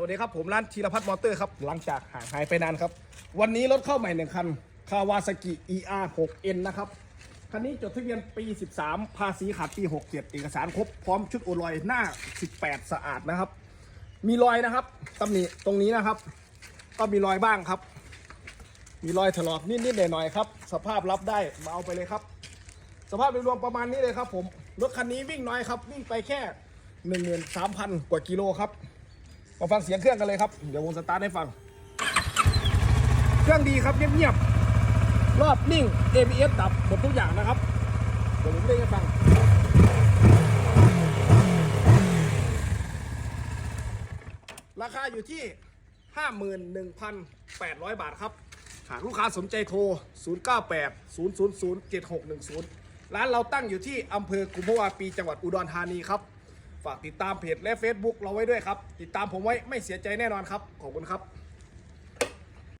สวัสดีครับผมร้านธีรพัฒน์มอเตอร์ครับหลังจากห่างหายไปนานครับ วันนี้รถเข้าใหม่หนึ่งคันคาวาซากิ ER 6N นะครับคันนี้จดทะเบียนปี 13 ภาษีขาดปี 67 เอกสารครบพร้อมชุดโอลอยหน้า 18 สะอาดนะครับ มีรอยนะครับตำหนิตรงนี้นะครับ ก็มีรอยบ้างครับ มีรอยถลอกนิดๆหน่อยๆครับ สภาพรับได้มาเอาไปเลยครับ สภาพโดยรวมประมาณนี้เลยครับ ผมรถคันนี้วิ่งน้อยครับวิ่งไปแค่ 13,000 กว่ากิโลครับ มาฟังเสียงเครื่องกันเลยครับ เดี๋ยวผมสตาร์ทให้ฟัง เครื่องดีครับเงียบๆ รอบนิ่ง ABS ดับหมดทุกอย่างนะครับ เดี๋ยวผมเล่นให้ฟัง ราคาอยู่ที่ 51,800 บาทครับ หากลูกค้าสนใจโทร 098 000 7610 ร้านเราตั้งอยู่ที่อำเภอกุมภาวาปีจังหวัดอุดรธานีครับ ฝากติดตามเพจและ Facebook เราไว้ด้วยครับ ติดตามผมไว้ไม่เสียใจแน่นอนครับ ขอบคุณครับ